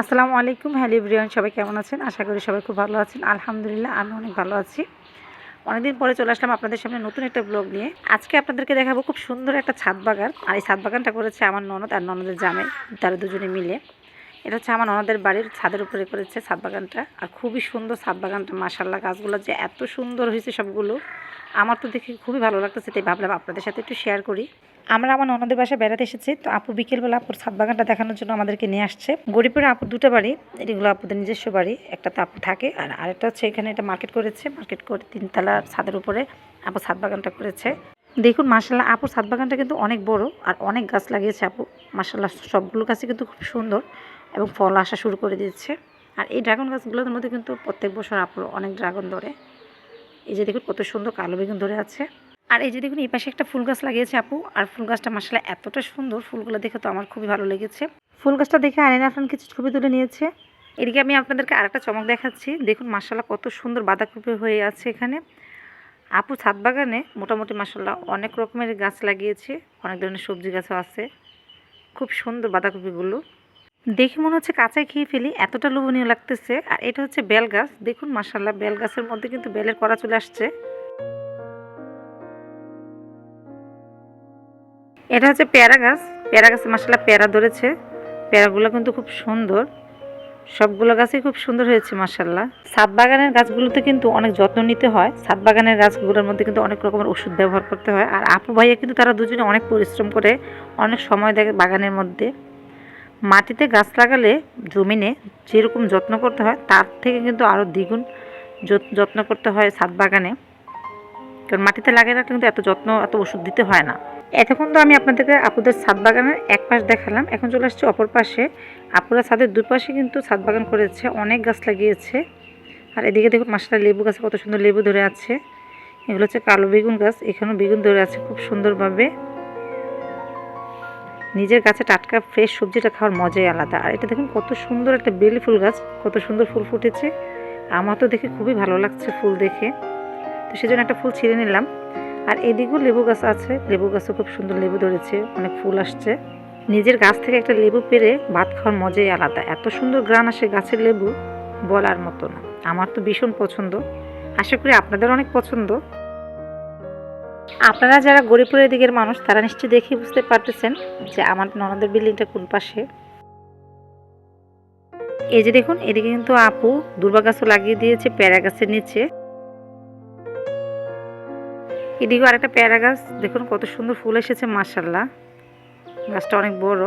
আসসালামু আলাইকুম, hello Brian সবাই কেমন আছেন? আশা করি সবাই খুব ভালো আছেন। আলহামদুলিল্লাহ, আমি অনেক ভালো আছি। অনেকদিন পরে চলে আসলাম আপনাদের সামনে নতুন একটা ব্লগ নিয়ে। আজকে আপনাদেরকে দেখাবো খুব সুন্দর একটা ছাদ বাগান। আর এই ছাদ বাগানটা করেছে আমার ননদ আর ননদের জামে তারা দুজনে মিলে। এটা হচ্ছে আমার ননদের বাড়ির ছাদের উপরে করেছে ছাদ বাগানটা। আর খুবই সুন্দর ছাদ বাগানটা মাসাল্লাহ গাছগুলো যে এত সুন্দর হয়েছে সবগুলো, আমার তো দেখে খুবই ভালো লাগতেছে, তাই ভাবলাম আপনাদের সাথে একটু শেয়ার করি। আমরা আমার ননদের বাসায় বেড়াতে এসেছি, তো আপু বিকেলবেলা আপুর ছাদ বাগানটা দেখানোর জন্য আমাদেরকে নিয়ে আসছে। গরিপুরে আপুর দুটো বাড়ি, এগুলো আপুদের নিজস্ব বাড়ি একটা তো আপু থাকে, আর আরেকটা হচ্ছে এখানে এটা মার্কেট করেছে মার্কেট করে তিনতলা ছাদের উপরে আপু ছাদ বাগানটা করেছে। দেখুন মাসাল্লাহ আপুর ছাদ বাগানটা কিন্তু অনেক বড়, আর অনেক গাছ লাগিয়েছে আপু। মাসাল্লাহ সবগুলো গাছই কিন্তু খুব সুন্দর। এবং ফল আসা শুরু করে দিয়েছে আর এই ড্রাগন গাছগুলোর মধ্যে কিন্তু প্রত্যেক বছর আপুর অনেক ড্রাগন ধরে। এই যে দেখুন কত সুন্দর কালো বেগুন ধরে আছে। আর এই যে দেখুন এই পাশে একটা ফুল গাছ লাগিয়েছে আপু। আর ফুল গাছটা মাসালা এতটা সুন্দর, ফুলগুলো দেখে তো আমার খুবই ভালো লেগেছে। ফুল গাছটা দেখে আরেন আফরান কিছু ছবি তুলে নিয়েছে। এদিকে আমি আপনাদেরকে আরেকটা চমক দেখাচ্ছি। দেখুন মাসালা কত সুন্দর বাঁধাকপি হয়ে আছে এখানে। আপু ছাদ বাগানে মোটামুটি মাসাল্লাহ অনেক রকমের গাছ লাগিয়েছে। অনেক ধরনের সবজি গাছও আছে। খুব সুন্দর বাঁধাকপিগুলো। দেখে মনে হচ্ছে কাঁচাই খেয়ে ফেলি, এতটা লোভনীয় লাগতেছে। আর এটা হচ্ছে বেল গাছ। দেখুন মাসাল্লাহ বেল গাছের মধ্যে কিন্তু বেলের কড়া চলে আসছে। এটা হচ্ছে পেয়ারা গাছ। পেয়ারা গাছে মাসাল্লাহ পেয়ারা ধরেছে। পেয়ারাগুলো কিন্তু খুব সুন্দর। সবগুলো গাছই খুব সুন্দর হয়েছে মাসাল্লাহ ছাদ বাগানের গাছগুলোতে কিন্তু অনেক যত্ন নিতে হয়। ছাদ বাগানের গাছগুলোর মধ্যে কিন্তু অনেক রকমের ওষুধ ব্যবহার করতে হয়। আর আপু ভাইয়া কিন্তু তারা দুজনে অনেক পরিশ্রম করে, অনেক সময় দেয় বাগানের মধ্যে। মাটিতে গাছ লাগালে জমিনে যেরকম যত্ন করতে হয়, তার থেকে কিন্তু আরও দ্বিগুণ যত্ন করতে হয় ছাদ বাগানে। কারণ মাটিতে লাগে রাখলে কিন্তু এত যত্ন, এত ওষুধ দিতে হয় না। এতক্ষণ তো আমি আপনাদেরকে আপুদের ছাদ বাগানের এক পাশ দেখালাম। এখন চলে আসছি অপর পাশে। আপুরা ছাদের দুই পাশে কিন্তু ছাদ বাগান করেছে, অনেক গাছ লাগিয়েছে। আর এদিকে দেখুন মাসটা লেবু গাছে কত সুন্দর লেবু ধরে আছে। এগুলো হচ্ছে কালো বেগুন গাছ, এখানেও বেগুন ধরে আছে খুব সুন্দরভাবে। নিজের গাছে টাটকা ফ্রেশ সবজিটা খাওয়ার মজাই আলাদা। আর এটা দেখুন কত সুন্দর একটা বেলি ফুল গাছ, কত সুন্দর ফুল ফুটেছে। আমার তো দেখে খুবই ভালো লাগছে ফুল দেখে। তো সেজন্য একটা ফুল ছিঁড়ে নিলাম। আর এদিকেও লেবু গাছ আছে। লেবু গাছও খুব সুন্দর লেবু ধরেছে, অনেক ফুল আসছে। নিজের গাছ থেকে একটা লেবু পেরে ভাত খাওয়ার মজাই আলাদা। এত সুন্দর গ্রান আসে গাছের লেবু, বলার মতো না। আমার তো ভীষণ পছন্দ। আশা করি আপনাদের অনেক পছন্দ। আপনারা যারা গরিবপুরের দিকের মানুষ, তারা নিশ্চয়ই দেখে বুঝতে পারতেছেন যে আমার ননদের বিল্ডিংটা কোন পাশে। এই যে দেখুন, এদিকে কিন্তু আপু দুর্বা গাছও লাগিয়ে দিয়েছে, প্যারা গাছের নিচে। এদিকেও আরেকটা প্যারা গাছ, দেখুন কত সুন্দর ফুল এসেছে মাসাল্লাহ গাছটা অনেক বড়।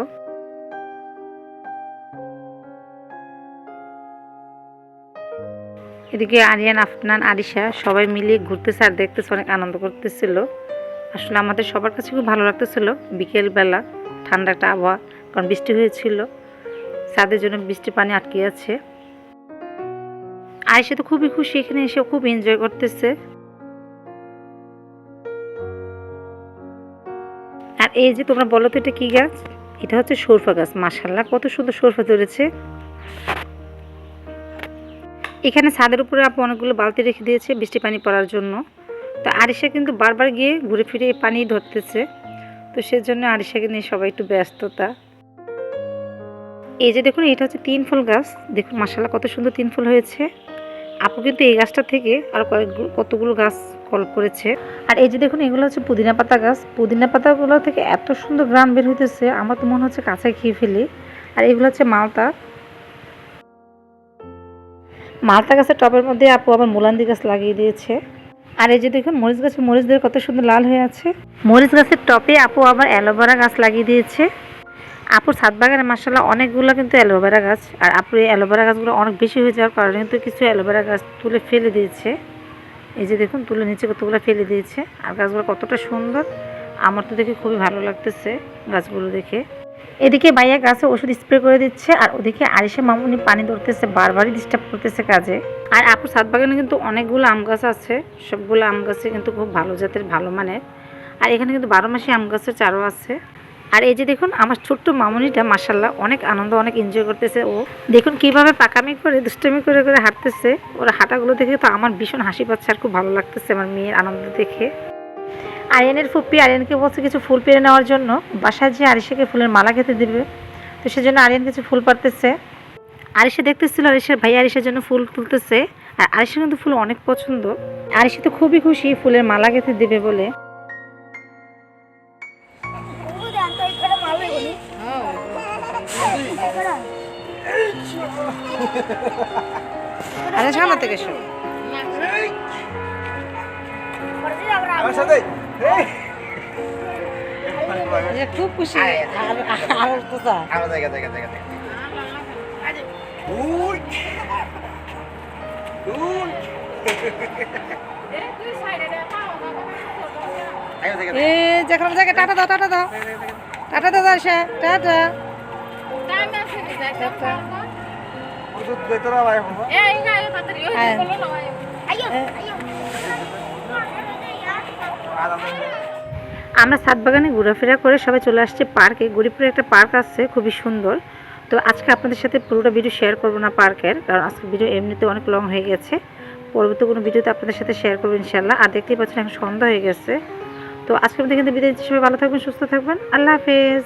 এদিকে আরিয়ান, আফনান, আরিশা সবাই মিলিয়ে ঘুরতেছে আর দেখতেছে অনেক আনন্দ করতেছিল। আসলে আমাদের সবার কাছে খুব ভালো লাগতেছিল বিকেলবেলা, ঠান্ডা একটা আবহাওয়া, কারণ বৃষ্টি হয়েছিল। ছাদের জন্য বৃষ্টি পানি আটকে আছে। আয়সা তো খুবই খুশি, এখানে এসে খুব এনজয় করতেছে। আর এই যে তোমরা বলো তো এটা কি গাছ? এটা হচ্ছে সরফা গাছ মাসাল্লাহ কত সুন্দর সরফা ধরেছে। এখানে ছাদের উপরে আপু অনেকগুলো বালতি রেখে দিয়েছে বৃষ্টি পানি পড়ার জন্য। তো আরিশা কিন্তু বারবার গিয়ে ঘুরে ফিরে পানি ধরতেছে। তো সেজন্য আরিশাকে নিয়ে সবাই একটু ব্যস্ততা। এই যে দেখুন, এটা হচ্ছে তিন ফুল গাছ। দেখুন মাসাল্লাহ কত সুন্দর তিন ফুল হয়েছে। আপু কিন্তু এই গাছটা থেকে আর কয়েক কতগুলো গাছ কল করেছে। আর এই যে দেখুন, এগুলো হচ্ছে পুদিনা পাতা গাছ। পুদিনা পাতাগুলো থেকে এত সুন্দর গ্রাম বের হইতেছে, আমার তো মনে হচ্ছে কাঁচায় খেয়ে ফেলি। আর এগুলো হচ্ছে মালতা। মালতা গাছের টবের মধ্যে আপু আবার মুলান্দি গাছ লাগিয়ে দিয়েছে। আর এই যে দেখুন, মরিচ গাছের মরিচ দিয়ে কত সুন্দর লাল হয়ে আছে। মরিচ গাছের টপে আপু আবার অ্যালোভেরা গাছ লাগিয়ে দিয়েছে। আপুর ছাদ বাগানে মাসাল্লাহ অনেকগুলো কিন্তু অ্যালোভেরা গাছ, আর আপুর এই অ্যালোভেরা গাছগুলো অনেক বেশি হয়ে যাওয়ার কারণে কিন্তু কিছু অ্যালোভেরা গাছ তুলে ফেলে দিয়েছে। এই যে দেখুন, তুলে নিচে কতগুলো ফেলে দিয়েছে। আর গাছগুলো কতটা সুন্দর, আমার তো দেখে খুবই ভালো লাগতেছে গাছগুলো দেখে। এদিকে ভাইয়া গাছে ওষুধ স্প্রে করে দিচ্ছে, আর ওদিকে আরিসে মামুনি পানি ধরতেছে, বারবারই ডিস্টার্ব করতেছে কাজে। আর আপুর ছাদ বাগানে কিন্তু অনেকগুলো আম গাছ আছে। সবগুলো আম গাছে কিন্তু খুব ভালো জাতের, ভালো মানের। আর এখানে কিন্তু বারো মাসে আম গাছের চারও আছে। আর এই যে দেখুন, আমার ছোট্ট মামুনিটা মাসাল্লাহ অনেক আনন্দ, অনেক এনজয় করতেছে ও। দেখুন কীভাবে পাকামি করে, দুষ্টমি করে করে হাঁটতেছে। ওর হাঁটাগুলো দেখে তো আমার ভীষণ হাসি পাচ্ছে, আর খুব ভালো লাগতেছে আমার মেয়ের আনন্দ দেখে। আরিয়ানের ফুপ্পি আরিয়ানকে বলছে কিছু ফুল পেরে নেওয়ার জন্য। বাসায় যে আরিশাকে ফুলের মালা খেতে দিবে। তো সেজন্য আরিয়ান কিছু ফুল পারতেছে আরিশা দেখতেছিল আরিশার ভাই আরিশার জন্য ফুল তুলতেছে। আর আরিশা কিন্তু ফুল অনেক পছন্দ। আরিশা তো খুবই খুশি ফুলের মালা গেঁথে দেবে বলে। আরে সামনে থেকে সাথে খুব খুশি। আর তো আমার জায়গা জায়গা জায়গা এ যেখানে জায়গা টাটা দাও টাটা দাও। টাটা দাও আরিশা টাটা। বাবা। আমরা সাত বাগানে ঘোরাফেরা করে সবাই চলে আসছে পার্কে। গরিবপুরে একটা পার্ক আছে, খুবই সুন্দর। তো আজকে আপনাদের সাথে পুরোটা ভিডিও শেয়ার করব না পার্কের, কারণ আজকে ভিডিও এমনিতে অনেক লং হয়ে গেছে। পরবর্তী কোনো ভিডিওতে আপনাদের সাথে শেয়ার করব ইনশাল্লাহ আর দেখতেই পাচ্ছেন এখন সন্ধ্যা হয়ে গেছে। তো আজকে আমাদের কিন্তু বিদায়। সবাই ভালো থাকবেন, সুস্থ থাকবেন। আল্লাহ হাফেজ।